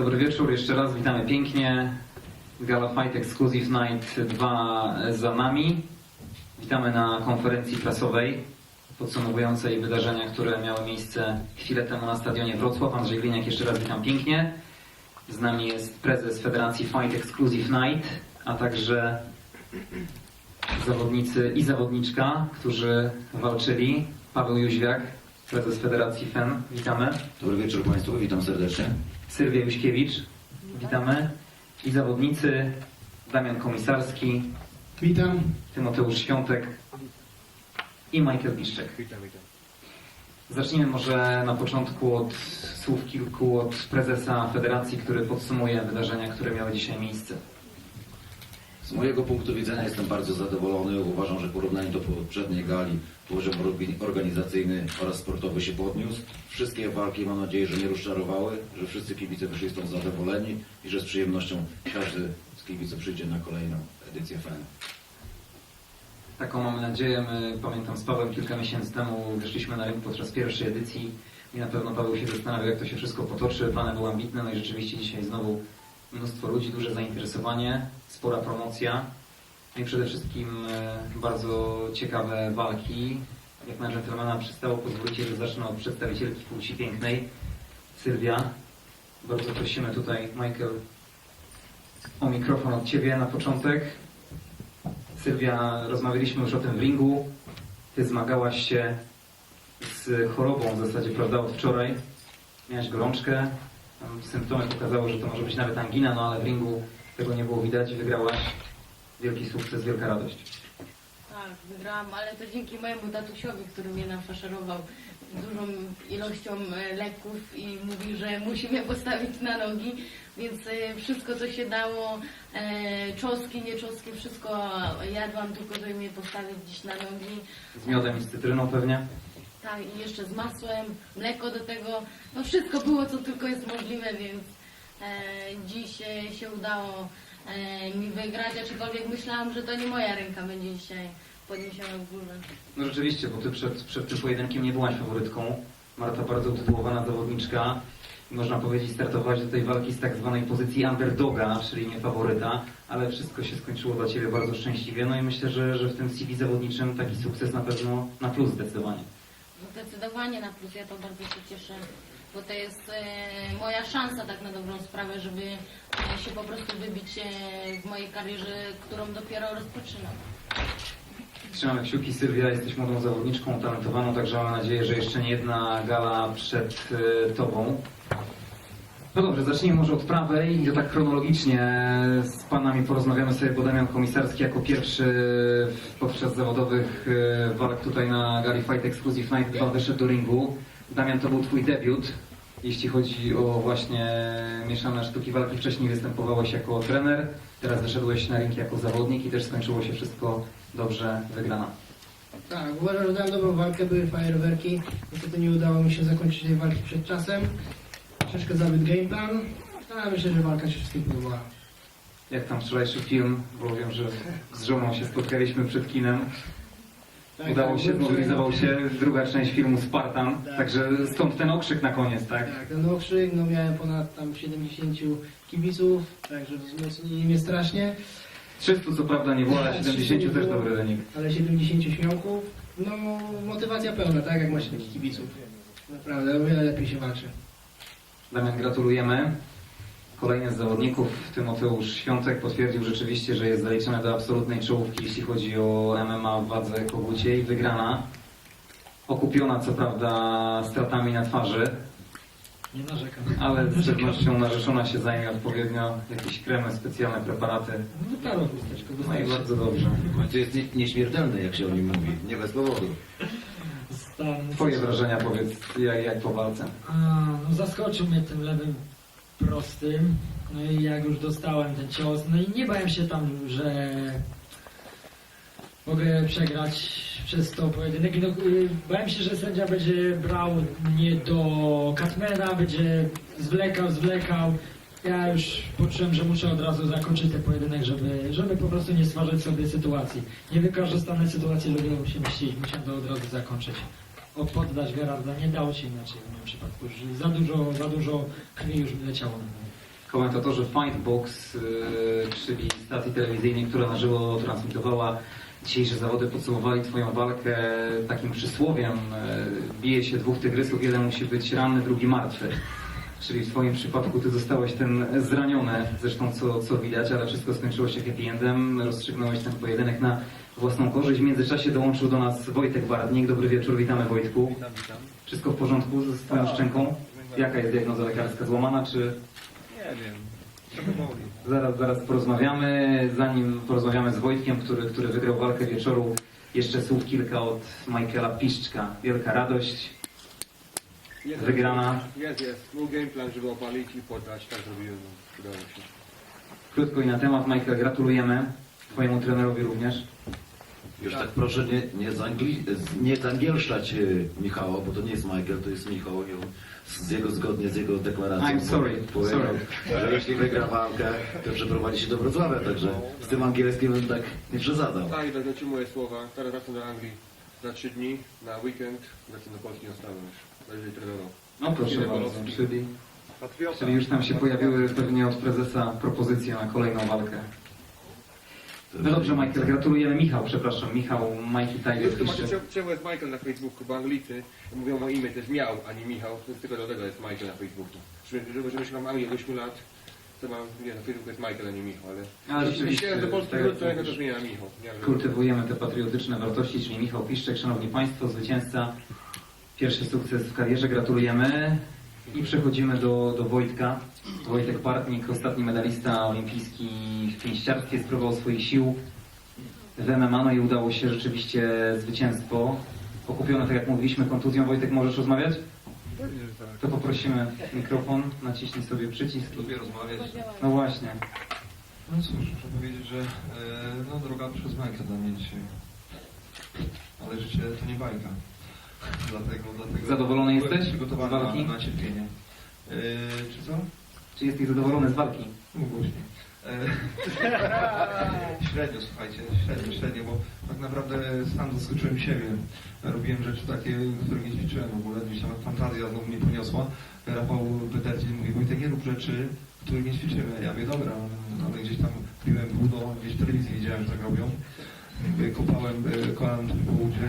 Dobry wieczór, jeszcze raz witamy pięknie. Gala Fight Exclusive Night 2 za nami. Witamy na konferencji prasowej podsumowującej wydarzenia, które miały miejsce chwilę temu na stadionie Wrocław. Andrzej Gliniak, jeszcze raz witam pięknie. Z nami jest prezes Federacji Fight Exclusive Night, a także zawodnicy i zawodniczka, którzy walczyli. Paweł Jóźwiak, prezes Federacji FEN. Witamy. Dobry wieczór Państwu, witam serdecznie. Sylwia Juśkiewicz, witamy. I zawodnicy Damian Komisarski, Witam. Tymoteusz Świątek i Michael Biszczek. Zacznijmy może na początku od słów kilku od prezesa federacji, który podsumuje wydarzenia, które miały dzisiaj miejsce. Z mojego punktu widzenia jestem bardzo zadowolony. Uważam, że w porównaniu do poprzedniej gali poziom organizacyjny oraz sportowy się podniósł. Wszystkie walki mam nadzieję, że nie rozczarowały, że wszyscy kibice wyszli stąd zadowoleni i że z przyjemnością każdy z kibiców przyjdzie na kolejną edycję FEN. Taką mamy nadzieję. My, pamiętam z Pawłem kilka miesięcy temu wyszliśmy na rynek podczas pierwszej edycji i na pewno Paweł się zastanawiał, jak to się wszystko potoczy. Plany były ambitne, no i rzeczywiście dzisiaj znowu mnóstwo ludzi, duże zainteresowanie, spora promocja. No i przede wszystkim e, bardzo ciekawe walki. Jak na dżentelmena przystało, pozwólcie, że zacznę od przedstawicielki płci pięknej, Sylwia. Bardzo prosimy tutaj, Michael, o mikrofon od Ciebie na początek. Sylwia, rozmawialiśmy już o tym w ringu. Ty zmagałaś się z chorobą w zasadzie, prawda, od wczoraj. Miałaś gorączkę. Tam symptomy pokazały, że to może być nawet angina, no ale w ringu tego nie było widać. Wygrałaś. Wielki sukces, wielka radość. Tak, wygrałam, ale to dzięki mojemu tatusiowi, który mnie nafaszerował dużą ilością e, leków i mówi, że musi mnie postawić na nogi, więc e, wszystko co się dało, e, czoski, nie czoski, wszystko jadłam tylko, żeby mnie postawić dziś na nogi. Z miodem i z cytryną pewnie. Tak, i jeszcze z masłem, mleko do tego, no wszystko było co tylko jest możliwe, więc e, e, się udało e, mi wygrać, aczkolwiek myślałam, że to nie moja ręka będzie dzisiaj podniesiona w górze. No rzeczywiście, bo ty przed, przed tym pojedynkiem nie byłaś faworytką. Marta bardzo utytułowana zawodniczka. Można powiedzieć, startowałaś do tej walki z tak zwanej pozycji underdoga, czyli nie faworyta, ale wszystko się skończyło dla Ciebie bardzo szczęśliwie. No i myślę, że, że w tym CV zawodniczym taki sukces na pewno na plus zdecydowanie. Zdecydowanie na plus, ja to bardzo się cieszę, bo to jest e, moja szansa tak na dobrą sprawę, żeby e, się po prostu wybić e, w mojej karierze, którą dopiero rozpoczynam. Trzymamy kciuki, Sylwia, jesteś młodą zawodniczką, utalentowaną, także mam nadzieję, że jeszcze nie jedna gala przed e, Tobą. No dobrze, zacznijmy może od prawej i to tak chronologicznie z Panami porozmawiamy sobie, bo Damian Komisarski jako pierwszy podczas zawodowych e, walk tutaj na gali Fight Exclusive Night 2 wyszedł do ringu. Damian, to był Twój debiut, jeśli chodzi o właśnie mieszane sztuki walki. Wcześniej występowałeś jako trener, teraz wyszedłeś na ring jako zawodnik i też skończyło się wszystko dobrze, wygrana. Tak, uważam, że dałem dobrą walkę, były fajerwerki. Niestety nie udało mi się zakończyć tej walki przed czasem. Troszeczkę zabyt game plan, ale myślę, że walka się wszystkim podobała. Jak tam wczorajszy film, bo wiem, że z żoną się spotkaliśmy przed kinem. Tak, Udało tak, się, byłem zmobilizował wczoraj- się druga część filmu Spartan, Tak. także stąd ten okrzyk na koniec, tak? Tak, ten okrzyk, no miałem ponad tam 70 kibiców, także wzmocnili mnie strasznie, 300 co prawda nie było, ale Tak, 70 też 300 dobry wynik. ale 70 śmiałków. No motywacja pełna, tak jak ma się takich kibiców. Naprawdę, o wiele lepiej się walczy. Damian, gratulujemy. Kolejny z zawodników, Tymoteusz Świątek, potwierdził rzeczywiście, że jest zaliczony do absolutnej czołówki, jeśli chodzi o MMA w wadze koguciej. Wygrana, okupiona co prawda stratami na twarzy, Nie narzekam. ale z pewnością narzeczona się zajmie odpowiednio jakieś kremy, specjalne preparaty. Chusteczkę, No i bardzo dobrze. To jest nie, nieśmiertelny, jak się o nim mówi, nie bez powodu. Twoje wrażenia powiedz, jak, jak po walce. A, no zaskoczył mnie tym lewym prostym. No i jak już dostałem ten cios, no i nie bałem się tam, że mogę przegrać przez to pojedynek. No, y, bałem się, że sędzia będzie brał mnie do Katmera, będzie zwlekał, zwlekał. Ja już poczułem, że muszę od razu zakończyć ten pojedynek, żeby, żeby po prostu nie stwarzać sobie sytuacji. Nie wykorzystane sytuacje lubią się mścić, musiałem to od razu zakończyć. Poddać Gerarda nie dało się inaczej w moim przypadku. Już za dużo, za dużo krwi już leciało na mnie. komentatorzy Fightbox, yy, czyli stacji telewizyjnej, która na żywo transmitowała dzisiejsze zawody, podsumowali Twoją walkę takim przysłowiem. Yy, Bije się dwóch tygrysów, jeden musi być ranny, drugi martwy. Czyli w Twoim przypadku Ty zostałeś ten zraniony, zresztą co, co widać, ale wszystko skończyło się happy endem. Rozstrzygnąłeś ten pojedynek na własną korzyść. W międzyczasie dołączył do nas Wojtek Bardnik. Dobry wieczór, witamy Wojtku. Witam, witam. Wszystko w porządku ze Twoją szczęką? Jaka jest diagnoza lekarska? Złamana czy... Nie wiem. Zaraz, zaraz porozmawiamy. Zanim porozmawiamy z Wojtkiem, który, który wygrał walkę wieczoru, jeszcze słów kilka od Michaela Piszczka. Wielka radość. Jest, Wygrana. Jest, jest. Był game plan, żeby opalić i poddać. Tak zrobiłem. no, Udało się. Krótko i na temat. Michael, gratulujemy. Twojemu trenerowi również. Już tak proszę nie, nie, zangli, nie zangielszczać y, Michała, bo to nie jest Michael, to jest Michał i on z jego, zgodnie z jego deklaracją I'm sorry, powiedział, sorry. że jeśli wygra walkę, to przeprowadzi się do Wrocławia, także z tym angielskim bym tak nie przesadzał. Tak, i będę moje słowa. Teraz wracam do Anglii za trzy dni, na weekend. Wracam do Polski na stałe już. Trenował. No proszę bardzo, czyli, czyli już tam się pojawiły pewnie od prezesa propozycje na kolejną walkę. No dobrze, Michael, gratulujemy. Michał, przepraszam, Michał, Mikey Tiger to pisze. czemu- czemu jest Michael na Facebooku, bo Anglicy mówią o imię, to jest miał, a nie Michał, więc tylko dlatego jest Michael na Facebooku. Żeby, żeby, żeby się mam Anglii 8 lat, to mam, nie, na Facebooku jest Michael, a nie Michał, ale... Ale jeśli rzeczywiście, chciałem do Polski tak to jak ja to mówisz. zmienia na Michał. Nie, ale- Kultywujemy te patriotyczne wartości, czyli Michał Piszczek, Szanowni Państwo, zwycięzca. Pierwszy sukces w karierze, gratulujemy. I przechodzimy do, do Wojtka. Wojtek Partnik, ostatni medalista olimpijski w pięściarstwie, spróbował swoich sił w MMA, no i udało się rzeczywiście zwycięstwo. Okupione, tak jak mówiliśmy, kontuzją. Wojtek, możesz rozmawiać? Pewnie, że tak. To poprosimy mikrofon, naciśnij sobie przycisk. Lubię rozmawiać. No właśnie. No cóż, muszę powiedzieć, że e, no, droga przez bajkę dla mnie dzisiaj. Ale życie to nie bajka. Dlatego, dlatego Zadowolony jesteś przygotowany z walki? na, na cierpienie. E, czy co? Czy jesteś zadowolony z walki? Mów głośniej. E, średnio, słuchajcie, średnio, średnio, bo tak naprawdę sam zaskoczyłem siebie. Robiłem rzeczy takie, których nie ćwiczyłem w ogóle, gdzieś tam fantazja znowu mnie poniosła. Rafał Bederdzień mówi, Wojtek, nie rób rzeczy, których nie ćwiczymy. Ja mówię, dobra, ale gdzieś tam piłem budo, gdzieś w telewizji widziałem, że tak robią. Jakby Kopałem e, kolanem po łudzie.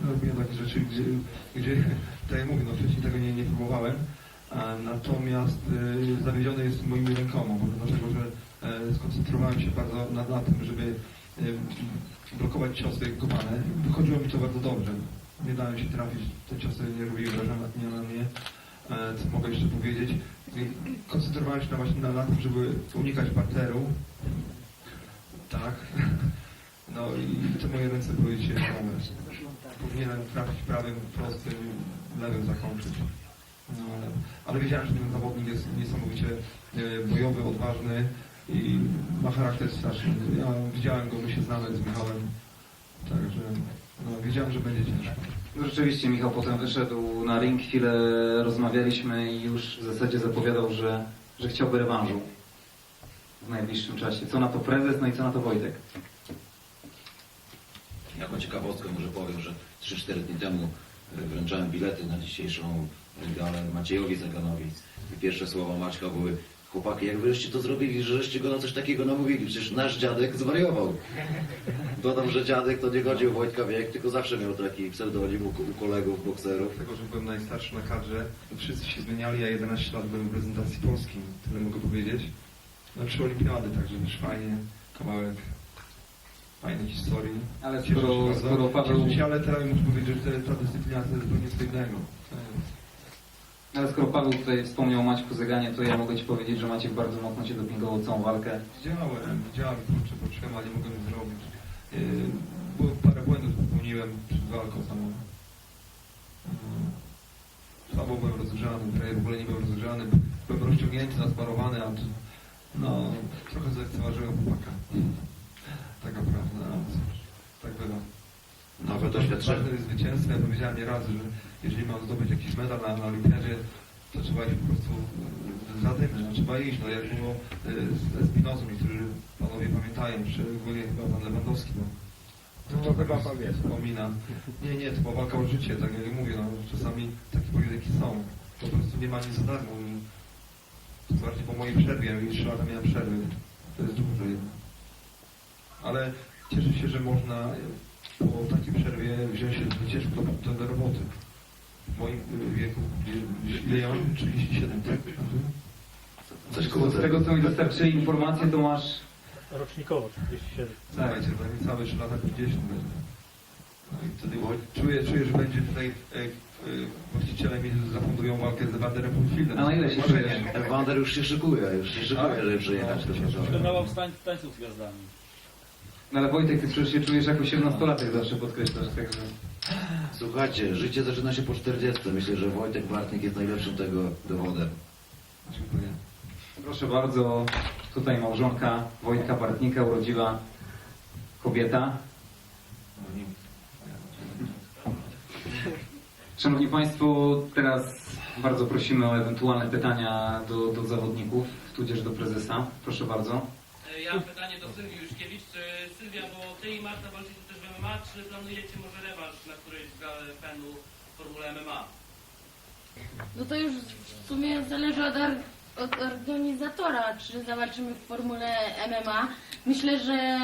Robiłem takie rzeczy, gdzie, gdzie tak jak mówię, no wcześniej tego nie, nie próbowałem. A Natomiast y, zawiedziony jest moimi rękoma, bo dlatego, że e, skoncentrowałem się bardzo na, na tym, żeby y, blokować ciosy kopane. Wychodziło mi to bardzo dobrze. Nie dałem się trafić, te ciosy nie robiły wrażenia na mnie, e, co mogę jeszcze powiedzieć. I koncentrowałem się na, właśnie na, na tym, żeby unikać parteru. Tak. No i te moje ręce były dzisiaj. Powinienem trafić prawym, prostym, lewym zakończyć. No, ale, ale wiedziałem, że ten zawodnik jest niesamowicie e, bojowy, odważny i ma charakter straszny. Ja widziałem go, my się znamy z Michałem, także no, wiedziałem, że będzie ciężko. No Rzeczywiście Michał potem wyszedł na ring, chwilę rozmawialiśmy i już w zasadzie zapowiadał, że, że chciałby rewanżu w najbliższym czasie. Co na to prezes, no i co na to Wojtek? Jako ciekawostkę może powiem, że 3-4 dni temu e, wręczałem bilety na dzisiejszą galę Maciejowi Zaganowi. I pierwsze słowa Maćka były Chłopaki, jak wyście to zrobili, że żeście go na coś takiego namówili? Przecież nasz dziadek zwariował. Dodam, że dziadek to nie chodzi o Wojtka Wiek, tylko zawsze miał taki pseudonim u, u kolegów, bokserów. Dlatego, że byłem najstarszy na kadrze, wszyscy się zmieniali, ja 11 lat byłem w reprezentacji Polski, tyle mogę powiedzieć. No trzy olimpiady, także też fajnie, kawałek fajnej historii. Ale Cieszę skoro, się bardzo. skoro Paweł, Cieszę się, ale teraz muszę powiedzieć, że ta dyscyplina to jest zupełnie co innego. Ale skoro Paweł tutaj wspomniał Maćku Zeganie, to ja mogę Ci powiedzieć, że Maciek bardzo mocno Cię dopingował całą walkę. Widziałem, widziałem, kurczę, poczułem, ale nie mogłem nic zrobić. Yy, było parę błędów popełniłem przed walką samą. Yy, Słabo byłem rozgrzany, prawie w ogóle nie byłem rozgrzany. Byłem rozciągnięty, nasparowany, a no, trochę zlekceważyłem chłopaka. Taka prawda, no tak bywa. Nowe doświadczenie. Ważne jest zwycięstwo. Ja powiedziałem nieraz, że jeżeli mam zdobyć jakiś medal na, na olimpiadzie, to trzeba iść po prostu e, za dymy, no, trzeba iść. No jak było e, z Espinozą, niektórzy panowie pamiętają, szczególnie chyba pan Lewandowski, no. To chyba pan Wspomina. Nie, nie, to była walka o życie, tak jak mówię, no, czasami takie pojedynki są. Po prostu nie ma nic za darmo. Bardziej po mojej przerwie, 3 lata miałem przerwy. To jest dużo jednak. Ale cieszę się, że można po takiej przerwie wziąć się wycieczkę do, do, roboty. W moim y, wieku, ile- ile ja mam? 37, tak? Coś koło Z tego co mi dostarczyli informacje, to masz Rocznikowo 47. Słuchajcie, to nie całe 3 lata 50 będzie. No i wtedy czuję, czuję, że będzie tutaj e, e, właściciele mi zafundują walkę z Wanderem Fulfieldem. A na ile się czujesz? Wander już się szykuje, już się szykuje, Tak? żeby przyjechać do Warszawy. Trenował w tań, tańców z gwiazdami. No ale Wojtek, ty przecież się czujesz jak 18-latek zawsze podkreślasz, także... Słuchajcie, życie zaczyna się po 40. Myślę, że Wojtek Bartnik jest najlepszym tego dowodem. Dziękuję. Proszę bardzo, tutaj małżonka Wojtka Bartnika, urodziwa kobieta. Szanowni Państwo, teraz bardzo prosimy o ewentualne pytania do, do zawodników, tudzież do prezesa. Proszę bardzo. Ja mam pytanie do Sylwii Juszkiewicz. Czy Sylwia, bo Ty i Marta walczycie też w MMA, czy planujecie może rewanż na którejś z PEN-u w Formule MMA? No to już w sumie zależy od, or- od organizatora, czy zawalczymy w formule MMA. Myślę, że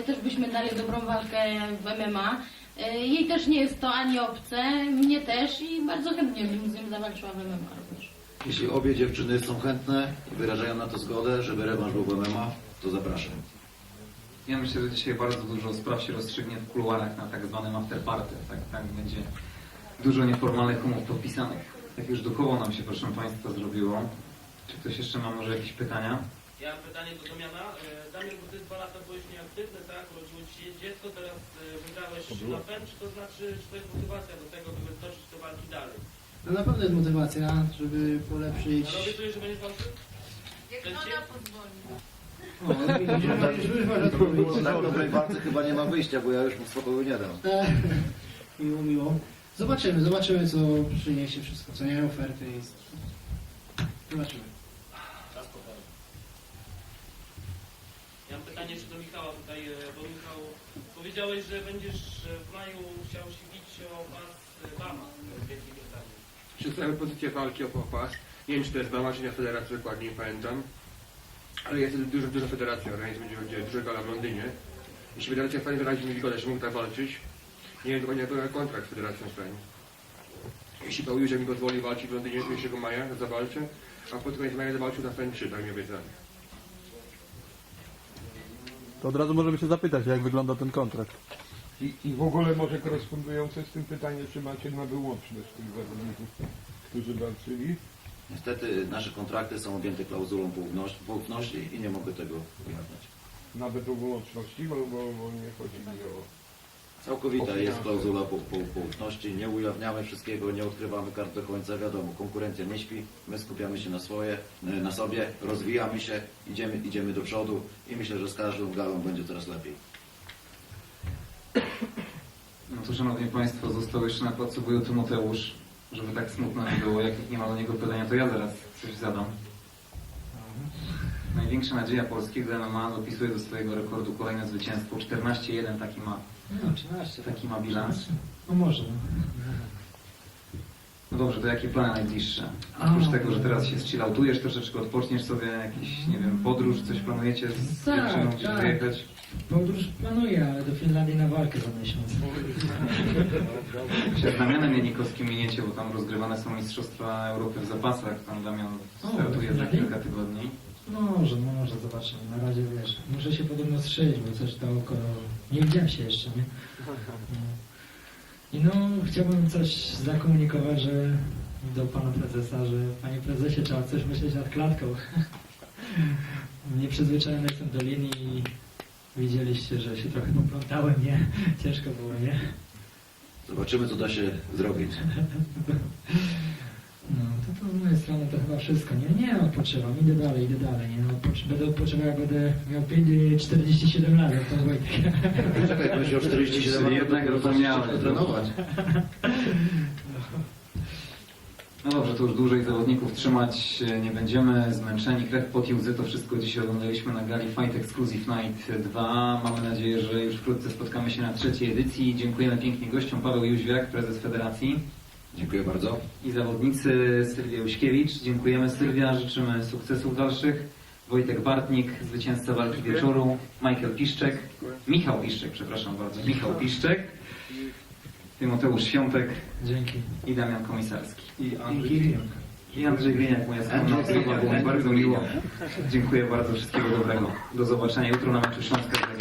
y, też byśmy dali dobrą walkę w MMA. Y, jej też nie jest to ani obce, mnie też i bardzo chętnie bym z nią zawalczyła w MMA również. Jeśli obie dziewczyny są chętne i wyrażają na to zgodę, żeby rewanż był w MMA, to zapraszam. Ja myślę, że dzisiaj bardzo dużo spraw się rozstrzygnie w kuluarach na tak zwanym afterparty. Tak, tak będzie dużo nieformalnych umów podpisanych. Tak już duchowo nam się, proszę Państwa, zrobiło. Czy ktoś jeszcze ma może jakieś pytania? Ja mam pytanie do Damiana. E, Damian, bo Ty dwa lata byłeś nieaktywny, tak? Urodziło Ci się dziecko, teraz e, wygrałeś na PEN. Czy to znaczy, czy to jest motywacja do tego, żeby toczyć te walki dalej? No na pewno jest motywacja, żeby polepszyć... Ale obiecujesz, że będziesz walczył? Jak noga pozwoli. O, już, już masz odpowiedź. Po tak dobrej walce chyba nie ma wyjścia, bo ja już mu spokoju nie dam. Tak. Miło, miło. Zobaczymy, zobaczymy co przyniesie wszystko, co nie oferty jest. Zobaczymy. Ja mam pytanie jeszcze do Michała tutaj, e, bo Michał, powiedziałeś, że będziesz e, w maju chciał się bić o pas e, Bama w Wielkiej Brytanii. Przedstawię pozycję walki o popas. Nie wiem, czy to jest Bama, czy nie federacja, dokładnie nie pamiętam. Ale jest duża, duża federacja, organizm będzie duża gala w Londynie. Jeśli federacja stanie wyrazić mi zgodę, że mógł tak walczyć, nie wiem dokładnie jaki kontrakt z federacją stanie. Jeśli Paul Józef mi pozwoli walczyć w Londynie 1 maja, zawalczę, a pod koniec maja zawalczył na FEN 3, tak mi obiecali. To od razu możemy się zapytać, jak wygląda ten kontrakt. I, I w ogóle może korespondujące z tym pytanie, czy macie na wyłączność tych zawodników, którzy walczyli? Niestety nasze kontrakty są objęte klauzulą poufności, i nie mogę tego ujawniać. Nawet o wyłączności, bo, bo, bo nie chodzi mi o... Całkowita jest klauzula po, po, poufności, nie ujawniamy wszystkiego, nie odkrywamy kart do końca, wiadomo, konkurencja nie śpi, my skupiamy się na swoje, na sobie, rozwijamy się, idziemy, idziemy do przodu i myślę, że z każdą galą będzie coraz lepiej. No to szanowni Państwo, został jeszcze na placu boju Tymoteusz, żeby tak smutno nie było. Jak nie ma do niego pytania, to ja zaraz coś zadam. Największa nadzieja polskiego MMA dopisuje do swojego rekordu kolejne zwycięstwo. 14-1 taki ma, No, 13. taki ma bilans. No może. No dobrze, to jakie plany najbliższe? Oprócz tego, że teraz się chilloutujesz, troszeczkę odpoczniesz sobie, jakiś, nie wiem, podróż, coś planujecie z Tak, dziewczyną gdzieś tak. wyjechać? Podróż planuję, ale do Finlandii na walkę za miesiąc. się z Damianem Janikowskim miniecie, bo tam rozgrywane są Mistrzostwa Europy w zapasach. Tam Damian O, startuje za kilka tygodni. Może, może, zobaczymy. Na razie wiesz, muszę się podobno strzelić, bo coś dookoła. Nie widziałem się jeszcze, nie? No. I no, chciałbym coś zakomunikować, że do pana prezesa, że panie prezesie trzeba coś myśleć nad klatką. Nieprzyzwyczajony jestem do linii i widzieliście, że się trochę poplątałem, nie? Ciężko było, nie? Zobaczymy, co da się zrobić. No, to, to z mojej strony to chyba wszystko. Nie, nie odpoczywam, idę dalej, idę dalej. Nie? No, odpoczy- będę odpoczywał, jak będę miał 5, 47 lat, jak to Wojtek. Czekaj, będziesz miał 47 lat, Jednak rozumiałem. zaczniesz trenować. No dobrze, to już dłużej zawodników trzymać nie będziemy. Zmęczeni, krew, pot i łzy, to wszystko dzisiaj oglądaliśmy na gali Fight Exclusive Night 2. Mamy nadzieję, że już wkrótce spotkamy się na trzeciej edycji. Dziękujemy pięknie gościom. Paweł Jóźwiak, prezes Federacji. Dziękuję bardzo. i zawodnicy Sylwia Uśkiewicz. Dziękujemy Sylwia, życzymy sukcesów dalszych. Wojtek Bartnik, zwycięzca walki wieczoru, Michael Piszczek, Michał Piszczek, przepraszam bardzo, Michał Piszczek, Tymoteusz Świątek Dzięki. i Damian Komisarski. I Andrzej I Andrzej Wieniak, moja skromna osoba, było mi bardzo miło. Dziękuję bardzo, wszystkiego dobrego. Do zobaczenia jutro na meczu Śląska.